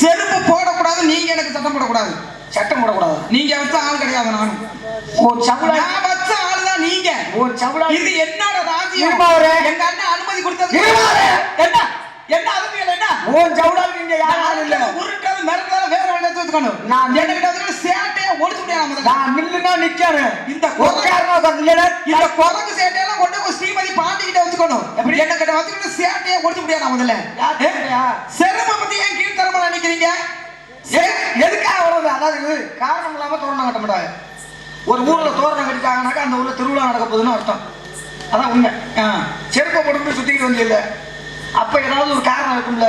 செருப்பு போடக்கூடாது நீங்க எனக்கு சட்டம் போடக்கூடாது. சட்டம் போடக்கூடாது. நீங்க வச்ச ஆள் கிடையாது நானும். ஓ சவுளா நான் வச்ச ஆள் தான் நீங்க. ஓ சவுளா இது என்னோட ராஜ்யம். எங்க அண்ணன் அனுமதி கொடுத்தது. என்ன? என்ன அதுக்கு என்ன? ஓ சவுளா நீங்க யாரும் இல்ல உருட்டாத மிரட்டாத வேற வழியில வச்சுக்கணும். நான் என்ன கிட்ட வந்து சேட்டையை முடியாது முதல்ல. நான் நில்லுனா நிக்கிறேன் இந்த உட்காரணும் உட்கார்ந்து இந்த குரங்கு சேட்டையெல்லாம் கொண்டு போய் ஸ்ரீமதி பாண்டி கிட்ட வச்சுக்கணும். எப்படி? என்ன கிட்ட வச்சுக்கிட்டு சேட்டையை ஒழிச்சு முடியாது முதல்ல? சிரமம் பத்தி ஏன் கீழ்த்தரமா நினைக்கிறீங்க எதுக்காக அவ்வளவு? அதாவது காரணம் இல்லாம தோரணம் கட்ட மாட்டாங்க ஒரு ஊர்ல தோரணம் கட்டிட்டாங்கனாக்கா அந்த ஊர்ல திருவிழா நடக்க போகுதுன்னு அர்த்தம். அதான் உண்மை. செருப்பை போட்டு சுத்திக்கிட்டு வந்து அப்ப ஏதாவது ஒரு காரணம் இருக்கும்ல.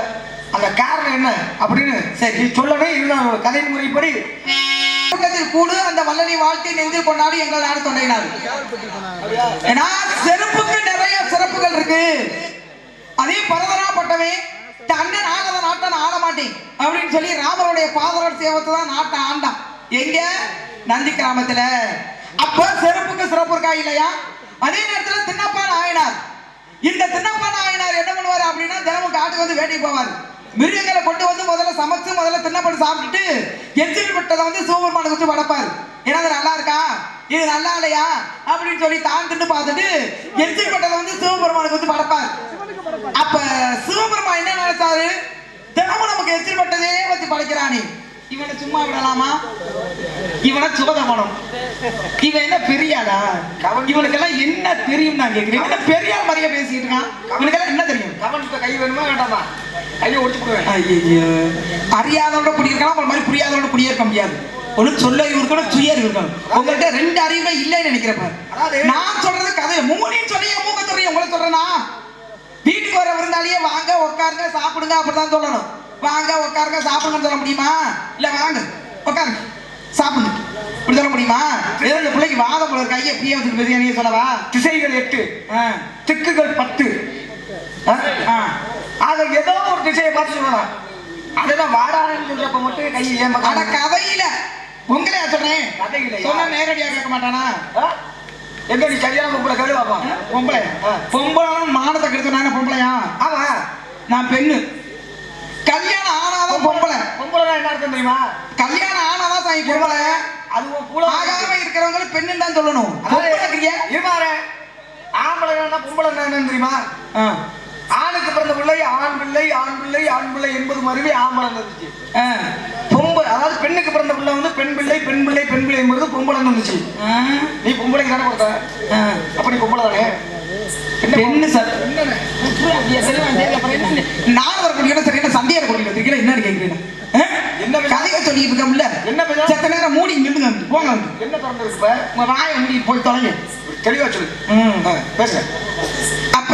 அந்த காரணம் என்ன அப்படின்னு சரி நீ சொல்லவே இருந்தாங்க கதை முறைப்படி. கூட்டத்தில் கூடு அந்த வல்லனை வாழ்க்கை நெஞ்சு கொண்டாடி எங்கள் நாடு தொண்டையினார். ஏன்னா செருப்புக்கு நிறைய சிறப்புகள் இருக்கு. அதே பரதனா பட்டவே அண்ணன் ஆகாத நாட்டை நான் ஆள மாட்டேன் அப்படின்னு சொல்லி ராமருடைய பாதரோட சேவத்தை தான் நாட்டை ஆண்டான். எங்க? நந்தி கிராமத்துல. அப்ப செருப்புக்கு சிறப்பு இருக்கா இல்லையா? அதே நேரத்துல தின்னப்பா நாயனார் இந்த தின்னப்பா நாயனார் என்ன பண்ணுவார் அப்படின்னா தினமும் காட்டுக்கு வந்து வேட்டைக்கு போவார். மிருகங்களை கொண்டு வந்து முதல்ல சமைச்சு முதல்ல தின்னப்பட்டு சாப்பிட்டுட்டு எச்சில் விட்டதை வந்து சிவபெருமானுக்கு வச்சு வளர்ப்பார். ஏன்னா அது நல்லா இருக்கா? இது நல்லா இல்லையா? அப்படின்னு சொல்லி தான் தின்னு பார்த்துட்டு எச்சில் பட்டதை வந்து சிவபெருமானுக்கு வச்சு படைப்பார் அப்ப சிவபெருமான் என்ன நினைச்சாரு? தினமும் நமக்கு எச்சில் பட்டதே வச்சு படைக்கிறானே. இவனை சும்மா விடலாமா? இவனை சுகதமனம் இவன் என்ன பெரியாடா இவனுக்கெல்லாம் என்ன தெரியும் நான் கேட்கிறேன் என்ன பெரியார் மாதிரியே பேசிட்டு இருக்கான்? இவனுக்கெல்லாம் என்ன தெரியும்? கவனத்தை கை வேணுமா வேண்டாமா? கையை ஒடிச்சு போடுவேன் ஐயோ அறியாதவனோட குடியிருக்கலாம் ஒரு மாதிரி புரியாதவனோட குடியிருக்க முடியாது. ஒண்ணு சொல்ல இருக்கணும் சுய இருக்கணும். உங்கள்கிட்ட ரெண்டு அறிவுமே இல்லைன்னு நினைக்கிறப்ப நான் சொல்றது கதை. மூணின்னு சொல்லி மூக்க சொல்றீங்க உங்களை சொல்றேனா? வீட்டுக்கு வர விருந்தாளியே வாங்க உட்காருங்க சாப்பிடுங்க அப்படிதான் சொல்லணும். வாங்க உட்காருங்க. சாப்பிடுங்கன்னு சொல்ல முடியுமா? இல்ல வாங்க. உட்காருங்க. சாப்பிடுங்க இப்படி சொல்ல முடியுமா? ஏதோ இந்த பிள்ளைக்கு வாதம் போல கையை எப்படியே வச்சுட்டு பேசுங்க சொல்லவா? திசைகள் எட்டு. திக்குகள் பத்து. அதை ஏதோ ஒரு திசையை பார்த்து சொல்லணும் அதுதான் வாடான்னு சொல்றப்ப மட்டும் கை ஏன் அட கதையில. உங்களையா சொல்றேன். கதையிலையா? சொன்னா நேரடியா கேட்க மாட்டானா? எங்க நீ சரியான பொம்பளை கேளு பொம்பளை. பொம்பளை மானத்தை கெடுத்து நான் பொம்பளையா? ஆமா. நான் பெண்ணு. கல்யாணம் ஆனாதான் பொம்பளை. பொம்பளை என்ன அர்த்தம் தெரியுமா? கல்யாணம் ஆனாதான் சாமி பொம்பளை. அதுவும் பூலா ஆகாம இருக்கிறவங்க பெண்ணு தான் சொல்லணும்? இருமாற ஆம்பளை பொம்பளை என்னன்னு தெரியுமா? ஆணுக்கு பிறந்த பிள்ளை ஆண் பிள்ளை ஆண் பிள்ளை ஆண் பிள்ளை என்பது மருவி ஆம்பளை இருந்துச்சு. பொம்பளை அதாவது பெண்ணுக்கு பிறந்த பிள்ளை வந்து பெண் பிள்ளை பெண் பிள்ளை பெண் பிள்ளை என்பது பொம்பளை இருந்துச்சு நீ பொம்பளைக்கு தானே கொடுத்த. அப்ப நீ பொம்பளை தானே? பெண்ணு சார்? நான் வர குடிக்கணும் சரி என்ன சண்டையார குடிக்கணும் தெரியல என்ன கேட்கிறேன் என்ன பேச- கதையை சொல்லிட்டு இருக்கோம்ல என்ன பேச- செத்த நேரம் மூடி அங்கிட்டு, போங்க. என்ன திறந்து இப்ப? உங்க வாயை மூடி போய் தொலைங்க. தெளிவா சொல்லு. பேசுங்க. அப்ப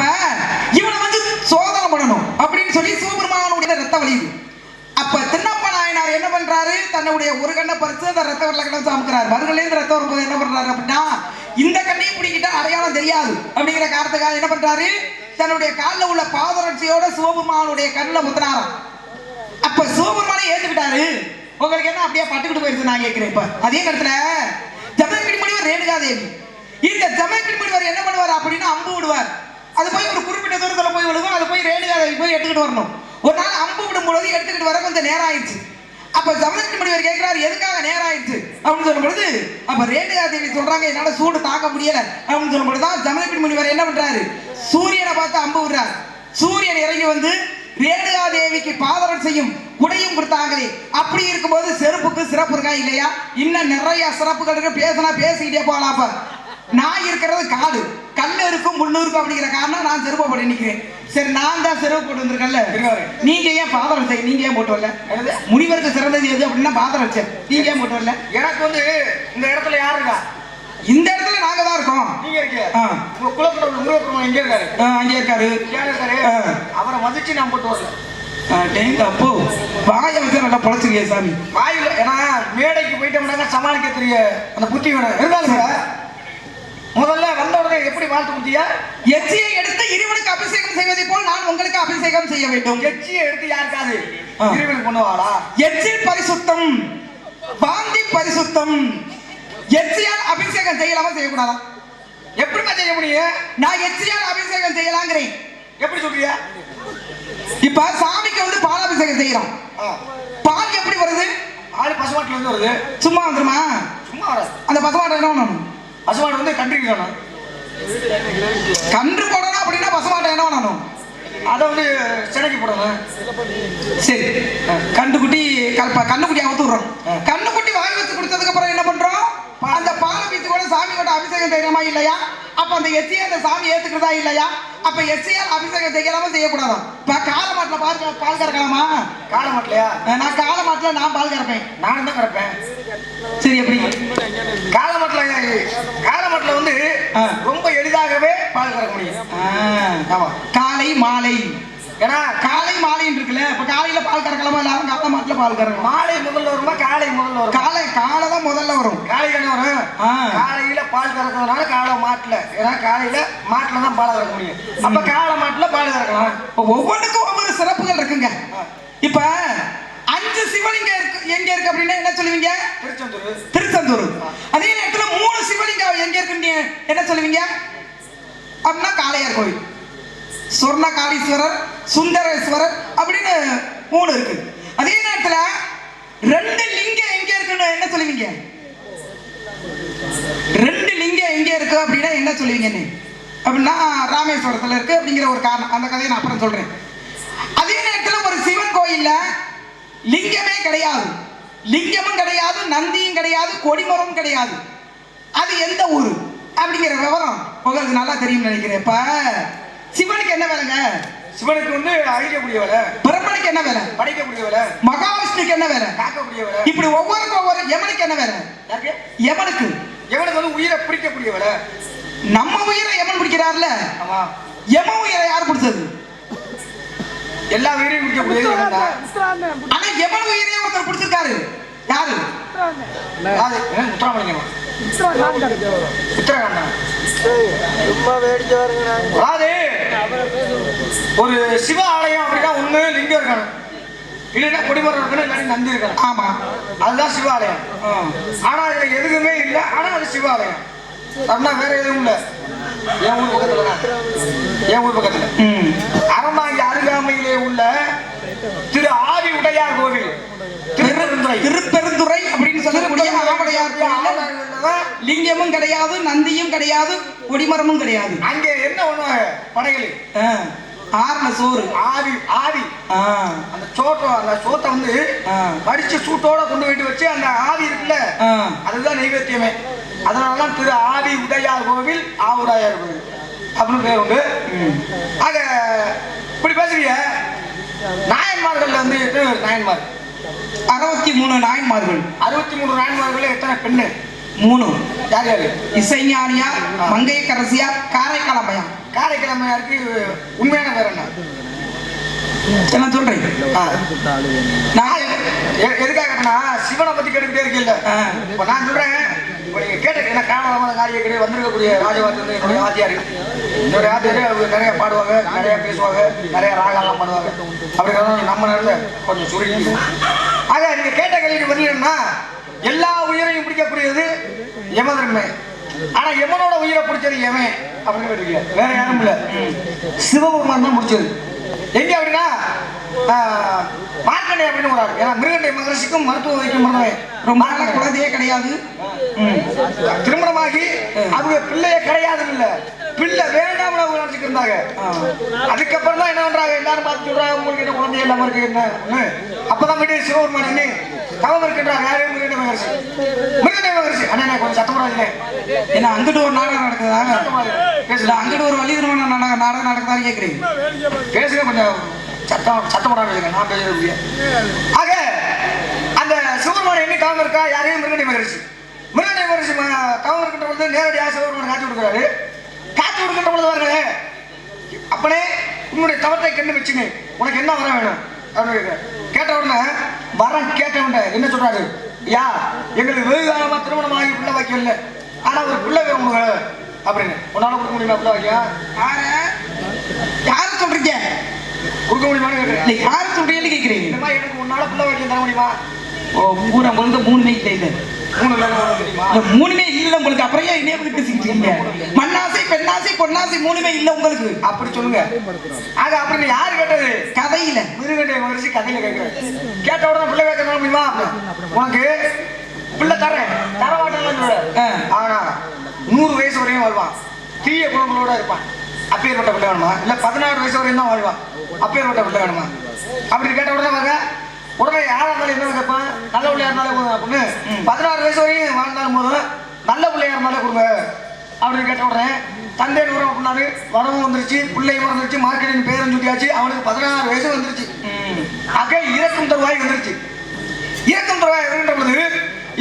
இவனை வந்து சோதனை பண்ணணும் அப்படின்னு சொல்லி சிவபெருமானுடைய ரத்த வலியுது அப்ப தின்னப்ப நாயனார் என்ன பண்றாரு? தன்னுடைய ஒரு கண்ணை பறிச்சு அந்த ரத்த வரல கண்ணை சாமுக்கிறார் மறுகலேருந்து ரத்தம் வரும்போது என்ன பண்றாரு அப்படின்னா இந்த கண்ணையும் பிடிக்கிட்டா அடையாளம் தெரியாது. அப்படிங்கிற காரணத்துக்காக என்ன பண்றாரு? தன்னுடைய காலில் உள்ள பாதரட்சியோட சிவபெருமானுடைய கண்ணில் முத்தினாராம். அப்ப சிவபெருமானை ஏத்துக்கிட்டாரு. உங்களுக்கு என்ன அப்படியே பட்டுக்கிட்டு போயிருச்சு நான் கேட்கிறேன் இப்ப. அதே நேரத்துல ஜமயக்கடி முனிவர் ரேணுகா தேவி இந்த ஜமயக்கடி முனிவர் என்ன பண்ணுவார் அப்படின்னா அம்பு விடுவார். அது போய் ஒரு குறிப்பிட்ட தூரத்தில் போய் விழுகும். அது போய் ரேணுகா தேவி போய் எடுத்துக்கிட்டு வரணும். ஒரு நாள் அம்பு விடும் பொழுது எடுத்துக்கிட்டு வர கொஞ்சம் நேரம் ஆயிடுச்சு. அப்ப ஜமயக்கடி முனிவர் கேட்கிறாரு எதுக்காக நேரம் ஆயிடுச்சு அப்படின்னு சொல்லும் பொழுது அப்ப ரேணுகா தேவி சொல்றாங்க என்னால சூடு தாங்க முடியல. அப்படின்னு சொல்லும் பொழுதுதான் தான் ஜமயக்கடி முனிவர் என்ன பண்றாரு? சூரியனை பார்த்து அம்பு விடுறாரு சூரியன் இறங்கி வந்து ரேணுகா தேவிக்கு பாதரம் செய்யும் குடையும் கொடுத்தாங்களே. அப்படி இருக்கும்போது செருப்புக்கு சிறப்பு இருக்கா இல்லையா? இன்னும் நிறைய சிறப்புகள் இருக்கு. பேசினா பேசிக்கிட்டே போகலாம் அப்ப. நான் இருக்கிறது காடு. கல் இருக்கும் இருக்கும் அப்படிங்கிற காரணம் நான் செருப்பை போட்டு நிக்கிறேன். சரி நான் தான் செருப்பு போட்டு வந்திருக்கேன்ல. நீங்க ஏன் பாதரம் செய்ய நீங்க ஏன் போட்டு வரல? முனிவருக்கு சிறந்தது எது அப்படின்னா பாதரம் வச்சேன் நீங்க ஏன் போட்டு வரல? எனக்கு வந்து இந்த இடத்துல யார் இருக்கா? இந்த இடத்துல நாங்க தான் இருக்கோம். நீங்க இருக்கீங்க. உங்க குலத்துல முருகப்பெருமான் எங்க இருக்காரு? அங்கே இருக்காரு. இருக்காரு. அவரை மதிச்சு நான் போட்டு வரல. அப்போ வாய வச்சு நல்லா பொழைச்சிருக்கே சாமி. வாயில ஏன்னா மேடைக்கு போயிட்டோம்னாங்க சமாளிக்க தெரிய அந்த புத்தி வேணும். இருந்தாலும் முதல்ல வந்த உடனே எப்படி வாழ்த்து குத்தியா எச்சியை எடுத்து இறைவனுக்கு அபிஷேகம் செய்வதை போல் நான் உங்களுக்கு அபிஷேகம் செய்ய வேண்டும். எச்சியை எடுத்து யாருக்காது. இறைவனுக்கு பண்ணுவாளா எச்சில் பரிசுத்தம் வாந்தி பரிசுத்தம். எச்சியால் அபிஷேகம் செய்யலாமா செய்யக்கூடாதா? எப்படிமா செய்ய முடியும்? நான் எச்சியால் அபிஷேகம் செய்யலாங்கிறேன். எப்படி சொல்றியா? இப்ப சாமிக்கு வந்து பாலாபிஷேகம் செய்யறோம் ஆ. பால் எப்படி வருது? ஆளு பசுமாட்டுல இருந்து வருது. சும்மா வந்துருமா? சும்மா வராது. அந்த பசுமாட்டை என்ன பண்ணணும்? பசுமாடு வந்து கன்றுக்கு வேணும். கன்று போடணும் அப்படின்னா பசுமாட்டை என்ன பண்ணணும்? அதை வந்து சிலைக்கு போடணும். சரி. கண்டுக்குட்டி கல்பா கண்ணுக்குட்டி அவுத்து விடுறோம். கண்ணுக்குட்டி வாங்கி வச்சு கொடுத்ததுக்கு அப்புறம் என்ன பண்றோம்? அந்த பாலை பீத்து கூட சாமியோட அபிஷேகம் செய்யறமா இல்லையா? அப்ப அந்த எத்தியை அந்த சாமி ஏத்துக்கிறதா இல்லையா? அப்ப எச்சியால் அபிஷேகம் செய்யலாமா செய்யக்கூடாதா? இப்ப காளை மாட்டுல பால் பால் கறக்கலாமா? காளை மாட்டலையா? நான் காளை மாட்டுல நான் பால் கறப்பேன். நானும் தான் கிடப்பேன் சரி எப்படி காளை மாட்டுல காளை மாட்டுல வந்து. ரொம்ப எளிதாகவே பால் கறக்க முடியும். ஆமா. காலை மாலை. ஏன்னா காலை மாலைன்னு இருக்குல்ல இப்ப காலையில பால் கறக்கலாமா? எல்லாரும் காளை மாட்டுல பால் கறக்கலாம் மாலை முதல்ல வருமா காலை முதல்ல வருமா? காலை காலை தான் முதல்ல வரும். காலை தானே வரும். காலையில பால் கறக்கிறதுனால காளை மாட்டுல. ஏன்னா காலையில மாட்டுல தான் பால் கறக்க முடியும். அப்ப காளை மாட்டுல பால் கறக்கலாம். இப்ப ஒவ்வொன்றுக்கும் ஒவ்வொரு சிறப்புகள் இருக்குங்க. இப்ப அஞ்சு சிவலிங்கம் இருக்கு. எங்க இருக்கு அப்படின்னா என்ன சொல்லுவீங்க? திருச்செந்தூர். திருச்செந்தூர். அதே நேரத்துல மூணு சிவலிங்கம் எங்க இருக்குன்னு என்ன சொல்லுவீங்க? அப்படின்னா காளையார் கோயில். சொர்ண காளீஸ்வரர் சுந்தரேஸ்வரர் அப்படின்னு மூணு இருக்கு. அதே நேரத்துல ரெண்டு லிங்கம் எங்க இருக்குன்னு என்ன சொல்லுவீங்க? ரெண்டு லிங்கம் எங்க இருக்கு அப்படின்னா என்ன சொல்லுவீங்க நீ அப்படின்னா ராமேஸ்வரத்துல இருக்கு அப்படிங்கிற ஒரு காரணம். அந்த கதையை நான் அப்புறம் சொல்றேன். அதே நேரத்துல ஒரு சிவன் கோயில்ல லிங்கமே கிடையாது. லிங்கமும் கிடையாது நந்தியும் கிடையாது கொடிமரமும் கிடையாது. அது எந்த ஊர்? அப்படிங்கிற விவரம் உங்களுக்கு நல்லா தெரியும் நினைக்கிறேன். இப்ப சிவனுக்கு என்ன வேலைங்க? சிவனுக்கு வந்து அழிக்கக்கூடிய வேலை. பிரம்மனுக்கு என்ன வேலை? படைக்கக்கூடிய வேலை. மகாவிஷ்ணுக்கு என்ன வேலை? காக்கக்கூடிய வேலை. இப்படி ஒவ்வொருக்கும் ஒவ்வொரு யமனுக்கு என்ன வேலை? யாருக்கு? யமனுக்கு. எவனுக்கு வந்து உயிரை பிடிக்கக்கூடிய வேலை. நம்ம உயிரை யமன் பிடிக்கிறார்ல? ஆமா. யம உயிரை யார் பிடிச்சது? எல்லா உயிரையும் பிடிக்கக்கூடியது எவன் ஆனா யமன் உயிரையே ஒருத்தர் பிடிச்சிருக்காரு. யாரு? அது என்ன முத்துராமலிங்கமா உத்தரகாண்டம் அதாவது ஒரு சிவ ஆலயம் அப்படின்னா ஒண்ணு லிங்கம் இருக்கணும். இல்லைன்னா குடிமரம் இருக்கணும் இல்லாட்டி நந்தி இருக்கணும். ஆமா. அதுதான் சிவாலயம் ஆனா இதுல எதுவுமே இல்லை. ஆனா அது சிவாலயம் அப்படின்னா வேற எதுவும் இல்லை. என் ஊர் பக்கத்துல. என் ஊர் பக்கத்துல ம். அறந்தாங்கி அருகாமையிலே உள்ள திரு ஆதி உடையார் கோவில் திருப்பெருந்துறை திருப்பெருந்துறை சொல்லக்கூடிய ஆவடையார் கோயில்ல லிங்கமும் கிடையாது நந்தியும் கிடையாது கொடிமரமும் கிடையாது. அங்கே என்ன பண்ணுவாங்க படைகளில் ஆ. ஆறுன சோறு. ஆவி ஆவி. அந்த சோற்றை அந்த சோத்தை வந்து ஆ. கடிச்சு சூட்டோட கொண்டு போயிட்டு வச்சு அந்த ஆவி இருக்குல்ல. அதுதான் நைவேத்தியமே. அதனாலதான் திரு ஆவி உடையார் கோவில் ஆவுடையார் கோவில். அப்படின்னு பேர் உண்டு. ஆக இப்படி பேசுறீங்க. நாயன்மார்கள்ல வந்து நாயன்மார். அறுபத்தி மூணு நாயன்மார்கள். அறுபத்தி மூணு நாயன்மார்கள்ல எத்தனை பெண்ணு? மூணு. யார் யாரு? இசைஞானியார் மங்கையக்கரசியார் காரைக்காலமையார் காரைக்கிழமையாருக்கு உண்மையான பேர் என்ன? என்ன சொல்றேன். நான் எ- எதுக்காக கேட்டேன்னா சிவனை பத்தி கேட்டுக்கிட்டே இருக்கீல்ல. இப்ப நான் சொல்றேன் நீங்க கேட்ட என்ன காரணமான காரிய கிடையாது வந்திருக்கக்கூடிய ராஜவாத்தி வந்து என்னுடைய வாத்தியார். என்னுடைய வாத்தியார் அவங்க நிறைய பாடுவாங்க நிறைய பேசுவாங்க நிறைய ராகம்லாம் பண்ணுவாங்க அப்படி நம்ம நேரத்தில் கொஞ்சம் சுருக்கி பதிலா எல்லா உயிரையும் பிடிக்கக்கூடியது யமதர்மை ஆனா யமனோட உயிரை பிடிச்சது எவன் அப்படின்னு வேற யாரும் இல்ல. சிவபெருமான் தான் பிடிச்சது. எங்க அப்படின்னா மார்க்கண்டே அப்படின்னு ஒரு ஏன்னா மிருகண்டை மகரிஷிக்கும் மருத்துவ வைக்கும் ரொம்ப குழந்தையே கிடையாது. திருமணமாகி அவங்க பிள்ளைய கிடையாது இல்ல. பிள்ளை வேண்டாம்னு அவங்க நினைச்சுட்டு இருந்தாங்க. அதுக்கப்புறம் தான் என்ன பண்றாங்க? எல்லாரும் பார்த்து சொல்றாங்க உங்களுக்கு என்ன குழந்தை இல்லாம இருக்கு என்ன? ன்னு. அப்பதான் போயிட்டு சிவபெருமான் தவம் இருக்கின்றார் யாரு மிருகண்டை மகரிஷி மிருகண்டை மகரிஷி. அண்ணா நான் கொஞ்சம் சத்தம் போடாதீங்க. ஏன்னா அங்கிட்டு ஒரு நாடகம் நடக்குதாங்க இல்ல அங்கிட்டு ஒரு வழி திருமணம் நாடகம் நடக்குதான்னு கேக்குறீங்க. பேசுங்க கொஞ்சம். சத்தம் சத்தம் போடாம நான் பேசுறது ஆக அந்த சிவபெருமான என்ன தவம் இருக்கா? யாரையும் மிருகண்ட மகர்ஷி. மிருகண்ட மகர்ஷி ம- தவம் இருக்கின்ற பொழுது நேரடியாக சிவபெருமான காட்சி கொடுக்குறாரு. காட்சி கொடுக்கின்ற பொழுது பாருங்களே அப்பனே உன்னுடைய தவத்தை கண்டு வச்சுங்க உனக்கு என்ன வர வேணும்? அப்படின்னு கேட்ட உடனே வரம் கேட்டவன்ட என்ன சொல்றாரு? யா எங்களுக்கு வெகு காலமா திருமணம் ஆகி பிள்ளை வைக்கல ஆனா ஒரு பிள்ளை உங்களுக்கு அப்படின்னு. உன்னால கொடுக்க முடியுமா பிள்ளை வைக்க? யார? யார சொல்றீங்க? கொடுக்க முடியுமான்னு கேட்கிறேன் இல்ல யார சொல்றீங்கன்னு மாதிரி எனக்கு உன்னால பிள்ளை வைக்க தர முடியுமா? ஓ பூரா பொழுது மூணு நைட்ல இல்ல மூணுமே இல்ல உங்களுக்கு. அப்புறம் ஏன் என்னைய பத்தி பேசிக்கிட்டு இருக்கீங்க? மண்ணாசை பெண்ணாசை பொன்னாசை மூணுமே இல்ல உங்களுக்கு. அப்படி சொல்லுங்க. அது அப்படின்னு யாரு கேட்டது? கதையில. மிருகண்டை மகிழ்ச்சி கதையில கேட்கிறேன் கேட்ட உடனே பிள்ளை கேட்க முடியுமா உனக்கு பிள்ளை தரேன் தர மாட்டேன். ஆனா நூறு வயசு வரையும் வாழ்வான். தீய குணங்களோட இருப்பான். அப்பேற்பட்ட பிள்ளை வேணுமா? இல்ல பதினாறு வயசு வரையும் தான் வாழ்வான். அப்பேற்பட்ட பிள்ளை வேணுமா? அப்படி கேட்ட உடனே வாங்க உடனே யாரா இருந்தாலும் என்ன கேட்பான் நல்ல பிள்ளையா இருந்தாலும் போதும் அப்படின்னு பதினாறு வயசு வரையும் வாழ்ந்தாலும் போதும். நல்ல பிள்ளையா இருந்தாலும் கொடுங்க. அப்படின்னு கேட்ட உடனே தந்தை உரம் அப்படின்னாரு. வரவும் வந்துருச்சு பிள்ளையும் வந்துருச்சு மார்க்கெட்டிங் பேரும் சுட்டியாச்சு அவனுக்கு பதினாறு வயசு வந்துருச்சு. ஆக இறக்கும் தருவாய் வந்துருச்சு. இறக்கும் தருவாய் வருகின்ற பொழுது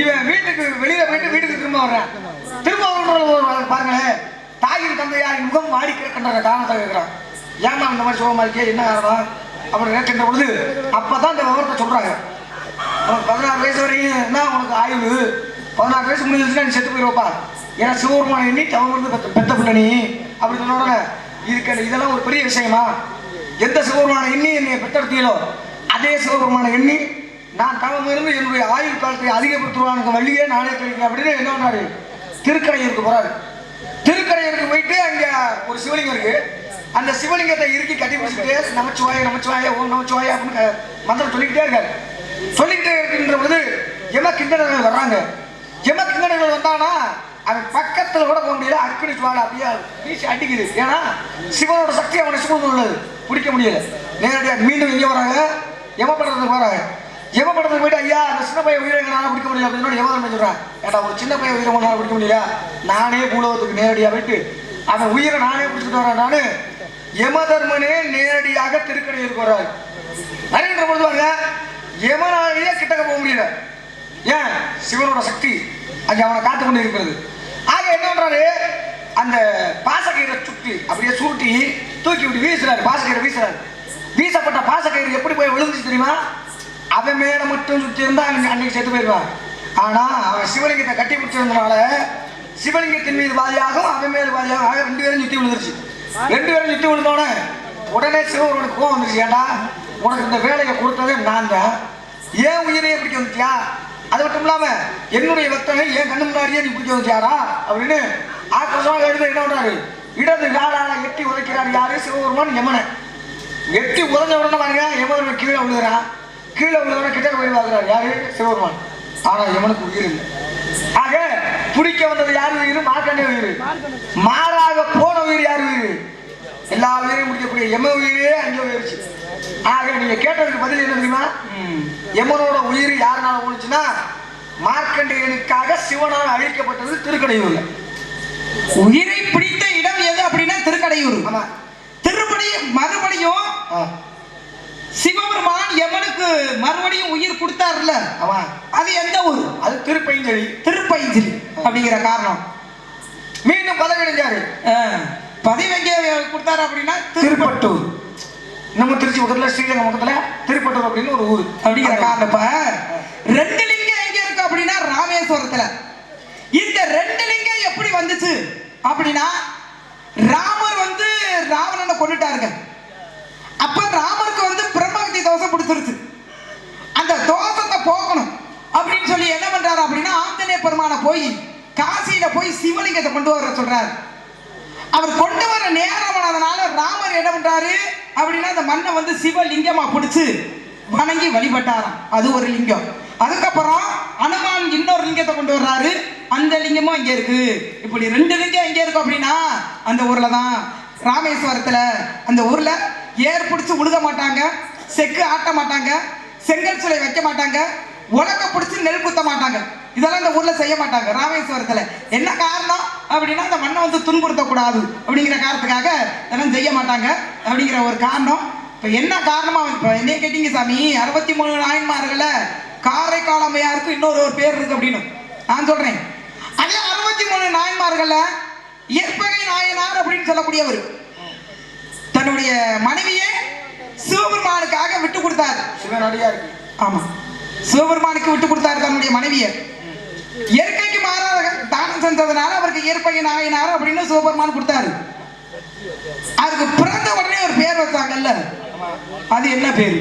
இவன் வீட்டுக்கு வெளியில போயிட்டு வீட்டுக்கு திரும்ப வர்றான். திரும்ப வர்ற பாருங்களேன் தாயின் தந்தையாரின் முகம் வாடி கிடக்கின்ற காரணத்தை கேட்கிறான். ஏமா இந்த மாதிரி சோகமா இருக்கே? என்ன காரணம்? அப்படின்னு கேட்கின்ற பொழுது அப்பதான் இந்த விவரத்தை சொல்றாங்க. உனக்கு பதினாறு வயசு வரைக்கும் என்ன உனக்கு ஆயுள்? பதினாறு வயசு முடிஞ்சிருச்சுன்னா நீ செத்து போயிருவப்பா. ஏன்னா சிவபெருமான எண்ணி தவறு வந்து பெத்த பெத்த பிள்ளை நீ. அப்படி சொன்ன உடனே இதுக்கு இதெல்லாம் ஒரு பெரிய விஷயமா? எந்த சிவபெருமான எண்ணி என்னை பெற்றெடுத்தீங்களோ அதே சிவபெருமான எண்ணி நான் தவம் இருந்து என்னுடைய ஆயுள் காலத்தை அதிகப்படுத்துவானுக்கு வழியே நானே கழிக்கிறேன் அப்படின்னு என்ன பண்ணாரு? திருக்கடையூருக்கு போறாரு. திருக்கடையூருக்கு போயிட்டு அங்க ஒரு சிவலிங்கம் இருக்கு. அந்த சிவலிங்கத்தை இறுக்கி கட்டி பிடிச்சிட்டு நமச்சிவாய நமச்சிவாய ஓம் நமச்சிவாய அப்படின்னு மந்திரம் சொல்லிக்கிட்டே இருக்காரு. சொல்லிக்கிட்டே இருக்கின்ற பொழுது எம கிண்டனர்கள் வர்றாங்க. எம கிண்டனர்கள் வந்தானா அவன் பக்கத்துல கூட போக முடியல. அக்கினி சுவாலை அப்படியே வீசி அடிக்குது. ஏன்னா சிவனோட சக்தி அவனை சூழ்ந்து உள்ளது. பிடிக்க முடியல. நேரடியாக மீண்டும் எங்கே வராங்க. யமபடத்துக்கு வராங்க. யமபடத்துக்கு போயிட்டு ஐயா அந்த சின்ன பையன் உயிரை பிடிக்க முடியல அப்படின்னு யமதர்மன் சொல்றான். ஏட்டா ஒரு சின்ன பையன் உயிரை பிடிக்க முடியல நானே பூலோகத்துக்கு நேரடியாக போயிட்டு அவன் உயிரை நானே பிடிச்சிட்டு வரேன் நான். யமதர்மனே நேரடியாக திருக்கடையூருக்கு வர்றாரு நரேந்திர பொழுது வாங்க யமனாலேயே கிட்டக்க போக முடியல. ஏன்? சிவனோட சக்தி அங்கே அவனை காத்து கொண்டு இருக்கிறது. ஆக என்ன பண்றாரு? அந்த பாசக்கயிறை சுற்றி அப்படியே சூட்டி தூக்கி விட்டு வீசுறாரு. பாசக்கயிறை வீசுறாரு. வீசப்பட்ட பாசக்கயிறு எப்படி போய் விழுந்துச்சு தெரியுமா? அவன் மேல மட்டும் சுத்தி இருந்தா அன்னைக்கு செத்து போயிடுவான். ஆனா அவன் சிவலிங்கத்தை கட்டி பிடிச்சிருந்தனால சிவலிங்கத்தின் மீது பாதியாகவும் அவன் மேல் பாதியாகவும் ஆக ரெண்டு பேரும் சுத்தி விழுந்துருச்சு. ரெண்டு பேரும் சுத்தி விழுந்தோடனே உடனே சிவபெருமானுக்கு கோவம் வந்துருச்சு ஏன்டா உனக்கு இந்த வேலையை கொடுத்ததே நான் தான். ஏன் உயிரையே பிடிக்க வந்துட்டியா? அது மட்டும் இல்லாம என்னுடைய பக்தனை என் கண்ணு முன்னாடியே நீ பிடிக்க வந்துட்டியாரா அப்படின்னு ஆக்ரோஷமாக எழுத என்ன பண்றாரு? இடது காலால எட்டி உதைக்கிறார் யாரு? சிவபெருமான் யமனை. எட்டி உதஞ்ச உடனே பாருங்க யமன் கீழே விழுகிறான் கீழே விழுகிறவன கிட்ட போய் பார்க்கிறார் யாரு? சிவபெருமான். ஆனா யமனுக்கு உயிர் இல்லை. ஆக பிடிக்க வந்தது யார் உயிர்? மார்க்கண்டே உயிர். மாறாக போன உயிர் யார் உயிர்? எல்லா உயிரையும் முடிக்கக்கூடிய எம உயிரே அங்கே உயிர்ச்சு ஆக நீங்க கேட்டதுக்கு பதில் என்ன தெரியுமா? எமனோட உயிர் யாருனால போனுச்சுன்னா மார்க்கண்டேயனுக்காக சிவனால் அழிக்கப்பட்டது திருக்கடையூர்ல உயிரை பிடித்த இடம் எது அப்படின்னா திருக்கடையூர். ஆமா. திருப்படி மறுபடியும் சிவபெருமான் யமனுக்கு மறுபடியும் உயிர் கொடுத்தாருல்ல ஆமா. அது எந்த ஊர்? அது திருப்பைஞ்சலி திருப்பைஞ்சில் அப்படிங்கிற காரணம். மீண்டும் பதவி அடைஞ்சாரு ஆ, பதவி எங்கே கொடுத்தாரு அப்படின்னா திருப்ப திருப்பட்டூர். நம்ம திருச்சி பக்கத்துல ஸ்ரீரங்கம் பக்கத்துல திருப்பட்டூர் அப்படின்னு ஒரு ஊர். அப்படிங்கிற காரணம் இப்ப ரெண்டு லிங்கம் எங்க இருக்கு அப்படின்னா ராமேஸ்வரத்துல. இந்த ரெண்டு லிங்கம் எப்படி வந்துச்சு அப்படின்னா ராமர் வந்து ராவணனை கொண்டுட்டாருங்க அப்ப ராமருக்கு வந்து பிரம்மகத்தி தோஷம் பிடிச்சிருச்சு அந்த தோஷத்தை போக்கணும் அப்படின்னு சொல்லி என்ன பண்றாரு அப்படின்னா ஆஞ்சநேய பெருமான போய் காசியில போய் சிவலிங்கத்தை கொண்டு வர சொல்றாரு. அவர் கொண்டு வர நேரம் ஆனதுனால ராமர் என்ன பண்றாரு? அப்படின்னா அந்த மண்ணை வந்து சிவலிங்கமா பிடிச்சு வணங்கி வழிபட்டாராம். அது ஒரு லிங்கம். அதுக்கப்புறம் அனுமான் இன்னொரு லிங்கத்தை கொண்டு வர்றாரு. அந்த லிங்கமும் இங்க இருக்கு. இப்படி ரெண்டு லிங்கம் எங்க இருக்கு அப்படின்னா அந்த ஊர்ல தான் ராமேஸ்வரத்துல அந்த ஊர்ல ஏர் பிடிச்சி உழுக மாட்டாங்க செக்கு ஆட்ட மாட்டாங்க செங்கல் சிலை வைக்க மாட்டாங்க உலக பிடிச்சி நெல் குத்த மாட்டாங்க. இதெல்லாம் இந்த ஊர்ல செய்ய மாட்டாங்க. ராமேஸ்வரத்துல. என்ன காரணம்? அப்படின்னா அந்த மண்ணை வந்து துன்புறுத்தக்கூடாது. அப்படிங்கிற காரணத்துக்காக இதெல்லாம் செய்ய மாட்டாங்க. அப்படிங்கிற ஒரு காரணம். இப்ப என்ன காரணமா? இப்ப என்ன கேட்டீங்க சாமி. அறுபத்தி மூணு நாயன்மார்கள காரைக்கால் அம்மையாருக்கு இன்னொரு ஒரு பேர் இருக்கு அப்படின்னு. நான் சொல்றேன். அதே அறுபத்தி மூணு நாயன்மார்கள இயற்பகை நாயனார் அப்படின்னு சொல்லக்கூடியவர். தன்னுடைய மனைவியை சிவபெருமானுக்காக விட்டு கொடுத்தாரு. சிவனடியா இருக்கு ஆமா. சிவபெருமானுக்கு விட்டு கொடுத்தாரு தன்னுடைய மனைவியை. இயற்கைக்கு மாறாக தானம் செஞ்சதுனால அவருக்கு இயற்பகை நாயனார் அப்படின்னு சிவபெருமான் கொடுத்தாரு. அதுக்கு பிறந்த உடனே ஒரு பேர் வச்சாங்கல்ல. அது என்ன பேரு?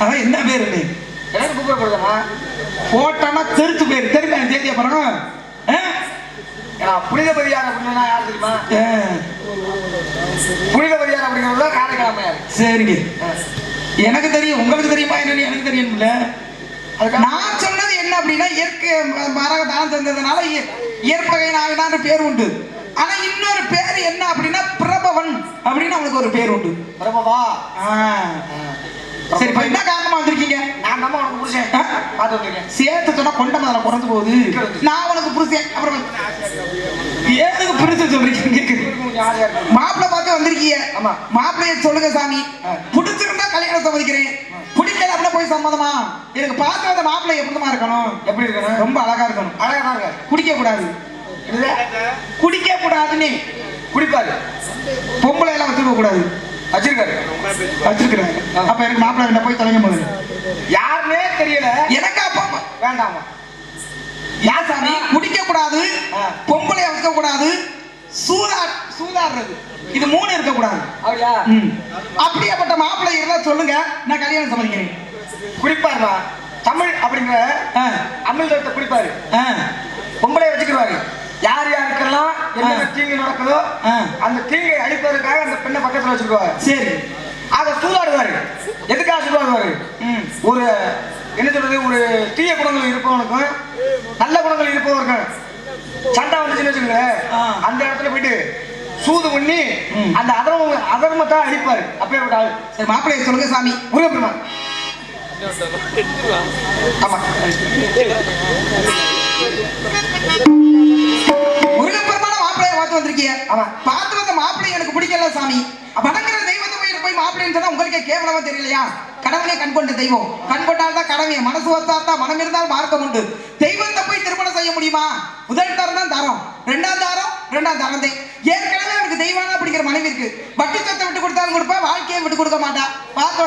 அதான் என்ன பேரு போட்டோன்னா தெரிச்சு போயிரு தெரியுமா பாருங்க. ஆ? ஏன்னா புனிதபதியார் அப்படின்னா யார் தெரியுமா? ஆ, புனிதபதியார் அப்படிங்கிறத காரைக்கிழமையார் சரிங்க. எனக்கு தெரியும். உங்களுக்கு தெரியுமா என்னன்னு? எனக்கு தெரியும்ல. நான் என்ன அப்படின்னா இயற்கை ம- மரக தானம் இய- இயற்பகை நாயனான்னு பேர் உண்டு. ஆனா இன்னொரு பேர் என்ன அப்படின்னா பிரபவன் அப்படின்னு அவனுக்கு ஒரு பேர் உண்டு. பிரபவா. சரி என்ன காரணமா வந்திருக்கீங்க? நான் நம்ம உனக்கு புருஷன்? பார்த்து வந்திருக்கேன் சேர்த்து சொன்னா கொண்ட முதல்ல குறைஞ்சு போகுது. நான் உனக்கு புருஷன். அப்புறம் ஏதுக்கு புருஷன் சொல்றீங்க? இருக்கு மாப்பிள்ளை பார்த்து வந்திருக்கீங்க. ஆமா. மாப்பிள்ளைய சொல்லுங்க சாமி. பிடிச்சிருந்தா கல்யாணம் சம்மதிக்கிறேன். பிடிக்கல அப்படின்னா போய் சம்மதமா? எனக்கு பார்த்து வந்த மாப்பிள்ளை எப்படிமா இருக்கணும்? எப்படி இருக்கணும்? ரொம்ப அழகா இருக்கணும். அழகா தான் இருக்காரு. குடிக்க கூடாது. இல்ல. குடிக்க கூடாதுன்னு. குடிப்பாரு. பொம்பளை எல்லாம் வச்சுக்க கூடாது. வச்சிருக்காரு. வச்சிருக்கிறாங்க அப்ப எனக்கு மாப்பிள்ளை என்ன போய் தொலைங்க போகுது யாருன்னே தெரியல. எனக்கு அப்பா வேண்டாமா? ஏன் சாமி? குடிக்க கூடாது. ஆ. பொம்பளைய வச்சுக்க கூடாது. சூதா சூதாடுறது இது மூணு இருக்க கூடாது அப்படியா. அப்படியாப்பட்ட மாப்பிள்ளை இருந்தா சொல்லுங்க நான் கல்யாணம் சம்மதிக்கிறேன். குடிப்பாருமா தமிழ் அப்படிங்கிற குடிப்பாரு ஆ, பொம்பளை வச்சுக்கிடுவாரு யார் யாருக்கெல்லாம் என்னென்ன ஆ. தீங்கு நடக்குதோ. அந்த தீங்கை அழிப்பதற்காக அந்த பெண்ணை பக்கத்துல வச்சுக்குவாரு சரி. அதை சூதாடுவாரு. எதுக்காக சூதாடுவாரு. ஒரு என்ன சொல்றது ஒரு தீய குணங்கள் இருப்பவனுக்கும் நல்ல குணங்கள் இருப்பவருக்கும் சண்டை வந்துச்சுன்னு வச்சுக்கோங்களேன். அந்த இடத்துல போயிட்டு சூது பண்ணி. அந்த அதர்ம அதர்மத்தை அழிப்பாரு. அப்பேற்பட்ட ஆளு சரி மாப்பிள்ளைய சொல்லுங்க சாமி. முருகப்பெருமான். ஆமா. முருகப்பெருமான மாப்பிள்ளைய பார்த்து வந்திருக்கீங்க ஆமா. பார்த்து வந்த மாப்பிள்ளை எனக்கு பிடிக்கல சாமி. வணங்குற தெய்வத்தை போய் போய் மாப்பிள்ளைன்னு சொன்னா உங்களுக்கே கேவலமா தெரியலையா? கடவுளை கண்கொண்டு தெய்வம். கண்கொண்டால் தான் கடமை. மனசு வந்தால் தான் மனம் இருந்தால் மார்க்கம் உண்டு. தெய்வத்தை போய் திருமணம் செய்ய முடியுமா? முதல் தரம் தான் தரம். ரெண்டாம் தாரம் ரெண்டாம் தரந்தே ஏற்கனவே அவருக்கு தெய்வானா பிடிக்கிற மனைவி இருக்கு. வட்டி சொத்தை விட்டு கொடுத்தாலும் கொடுப்பா வாழ்க்கையை விட்டு கொடுக்க மாட்டா. பார்த்தோட